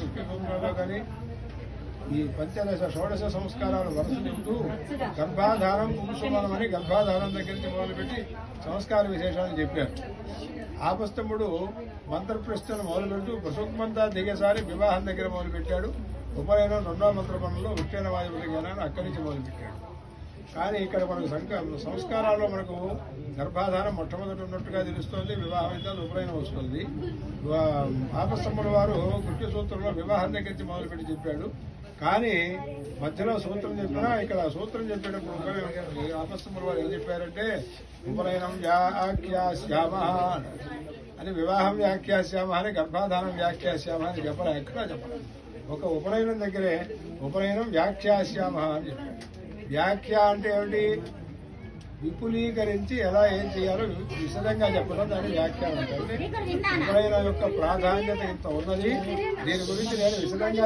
కృష్ణ సూత్రంలో కానీ ఈ పంచదశ షోడశ సంస్కారాలు వరుస చెబుతూ గర్భాధారం కుముసమానం అని గర్భాధారం దగ్గర నుంచి మొదలుపెట్టి సంస్కార విశేషాలను చెప్పారు. ఆపస్తముడు మంత్రప్రస్థను మొదలుపెడుతూ మొదలు ప్రసుక్మంతా దిగేసారి వివాహం దగ్గర మొదలుపెట్టాడు. ఉపనయనం రెండో మంత్రపణంలో ఉత్తేన వాయువులు అక్కడి నుంచి మొదలుపెట్టాడు. కానీ ఇక్కడ మనకు సంక సంస్కారాల్లో మనకు గర్భాధానం మొట్టమొదటి ఉన్నట్టుగా తెలుస్తోంది వివాహం అయితే ఉపనయనం వస్తుంది ఆపస్తముల వారు కృష్ణ సూత్రంలో వివాహం దగ్గర నుంచి మొదలుపెట్టి చెప్పాడు. కానీ మధ్యలో సూత్రం చెప్పినా ఇక్కడ సూత్రం చెప్పేటప్పుడు ఉపనయనం వారు ఏం చెప్పారంటే ఉపనయనం వ్యాఖ్యామ అని వివాహం వ్యాఖ్యాస్యామ అని గర్భాధానం వ్యాఖ్యాస్యామ అని చెప్పరా? ఎక్కడా చెప్పరా ఒక ఉపనయనం దగ్గరే ఉపనయనం వ్యాఖ్యాస్యామ అని చెప్పారు వ్యాఖ్య అంటే ఏమిటి? విపులీకరించి ఎలా ఏం చేయాలో విశదంగా చెప్పడం దాన్ని వ్యాఖ్యానం. ఉపనయనం యొక్క ప్రాధాన్యత ఇంత ఉన్నది. దీని గురించి నేను విశదంగా